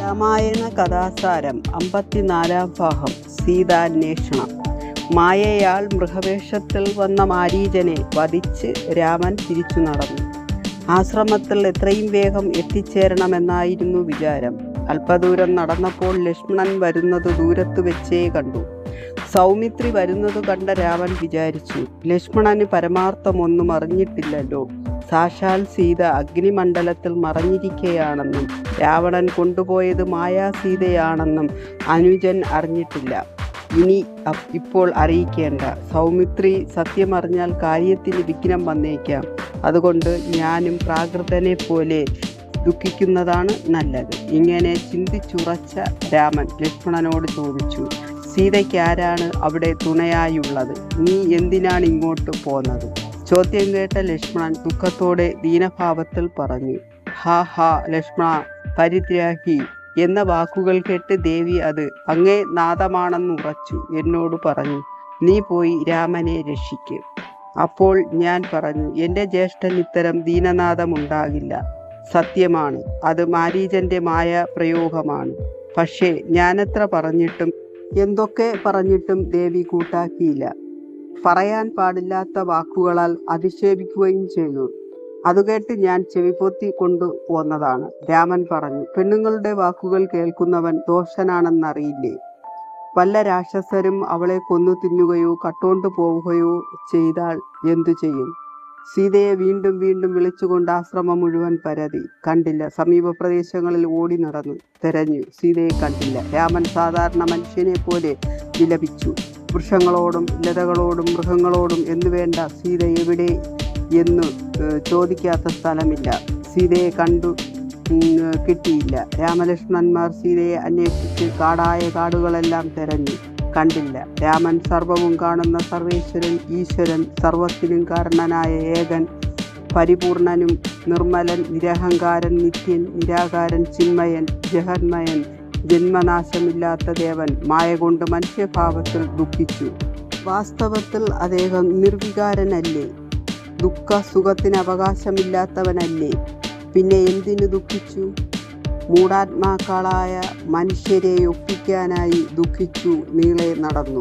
രാമായണ കഥാസാരം അമ്പത്തിനാലാം ഭാഗം സീതാന്വേഷണം. മായയാൾ മൃഗവേഷത്തിൽ വന്ന മാരീചനെ വധിച്ച് രാമൻ തിരിച്ചു നടന്നു. ആശ്രമത്തിൽ എത്രയും വേഗം എത്തിച്ചേരണമെന്നായിരുന്നു വിചാരം. അല്പദൂരം നടന്നപ്പോൾ ലക്ഷ്മണൻ വരുന്നത് ദൂരത്ത് വെച്ചേ കണ്ടു. സൗമിത്രി വരുന്നത് കണ്ട രാമൻ വിചാരിച്ചു ലക്ഷ്മണന് പരമാർത്ഥമൊന്നും അറിഞ്ഞിട്ടില്ലല്ലോ. സാക്ഷാൽ സീത അഗ്നിമണ്ഡലത്തിൽ മറഞ്ഞിരിക്കുകയാണെന്നും രാവണൻ കൊണ്ടുപോയത് മായാസീതയാണെന്നും അനുജൻ അറിഞ്ഞിട്ടില്ല. ഇനി ഇപ്പോൾ അറിയിക്കേണ്ട. സൗമിത്രി സത്യമറിഞ്ഞാൽ കാര്യത്തിന് വിഘ്നം വന്നേക്കാം. അതുകൊണ്ട് ഞാനും പ്രാകൃതനെ പോലെ ദുഃഖിക്കുന്നതാണ് നല്ലത്. ഇങ്ങനെ ചിന്തിച്ചുറച്ച രാമൻ ലക്ഷ്മണനോട് ചോദിച്ചു സീതയ്ക്ക് ആരാണ് അവിടെ തുണയായുള്ളത്? നീ എന്തിനാണ് ഇങ്ങോട്ട് പോന്നത്? ചോദ്യം കേട്ട ലക്ഷ്മണൻ ദുഃഖത്തോടെ ദീനഭാവത്തിൽ പറഞ്ഞു ഹാ ഹാ ലക്ഷ്മണ പരിദ്രാഹി എന്ന വാക്കുകൾ കേട്ട് ദേവി അത് അങ്ങേ നാദമാണെന്ന് ഉറച്ചു എന്നോട് പറഞ്ഞു നീ പോയി രാമനെ രക്ഷിക്ക് അപ്പോൾ ഞാൻ പറഞ്ഞു എന്റെ ജ്യേഷ്ഠൻ ഇത്തരം ദീനനാദമുണ്ടാകില്ല. സത്യമാണ് അത് മാരീചന്റെ മായ പ്രയോഗമാണ്. പക്ഷേ ഞാനെത്ര പറഞ്ഞിട്ടും എന്തൊക്കെ പറഞ്ഞിട്ടും ദേവി കൂട്ടാക്കിയില്ല. പറയാൻ പാടില്ലാത്ത വാക്കുകളാൽ അധിക്ഷേപിക്കുകയും ചെയ്തു. അതുകേട്ട് ഞാൻ ചെവിപ്പൊത്തി കൊണ്ടു പോന്നതാണ്. രാമൻ പറഞ്ഞു പെണ്ണുങ്ങളുടെ വാക്കുകൾ കേൾക്കുന്നവൻ ദോഷനാണെന്നറിയില്ലേ? വല്ല രാക്ഷസരും അവളെ കൊന്നു തിന്നുകയോ കട്ടോണ്ടു പോവുകയോ ചെയ്താൽ എന്തു ചെയ്യും? സീതയെ വീണ്ടും വീണ്ടും വിളിച്ചുകൊണ്ട് ആശ്രമം മുഴുവൻ പരതി. കണ്ടില്ല സമീപ പ്രദേശങ്ങളിൽ ഓടി നടന്നു. തെരഞ്ഞു. സീതയെ കണ്ടില്ല. രാമൻ സാധാരണ മനുഷ്യനെ പോലെ വിലപിച്ചു. വൃക്ഷങ്ങളോടും ലതകളോടും മൃഗങ്ങളോടും എന്ന് വേണ്ട സീത എവിടെ എന്ന് ചോദിക്കാത്ത സ്ഥലമില്ല. സീതയെ കണ്ടു കിട്ടിയില്ല. രാമലക്ഷ്മണന്മാർ സീതയെ അന്വേഷിച്ച് കാടായ കാടുകളെല്ലാം തെരഞ്ഞു. കണ്ടില്ല. രാമൻ സർവവും കാണുന്ന സർവേശ്വരൻ ഈശ്വരൻ സർവത്തിനും കാരണനായ ഏകൻ പരിപൂർണനും നിർമ്മലൻ നിരഹങ്കാരൻ നിത്യൻ നിരാകാരൻ ചിന്മയൻ ജഗന്മയൻ ജന്മനാശമില്ലാത്ത ദേവൻ മായ കൊണ്ട് മനുഷ്യഭാവത്തിൽ ദുഃഖിച്ചു. വാസ്തവത്തിൽ അദ്ദേഹം നിർവികാരനല്ലേ? ദുഃഖ സുഖത്തിന് അവകാശമില്ലാത്തവനല്ലേ പിന്നെ എന്തിനു ദുഃഖിച്ചു? മൂടാത്മാക്കളായ മനുഷ്യരെ ഒപ്പിക്കാനായി ദുഃഖിച്ചു നീളെ നടന്നു.